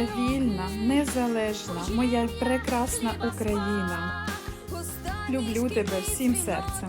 моя вільна, незалежна, моя прекрасна Україна. Люблю тебе всім серцем.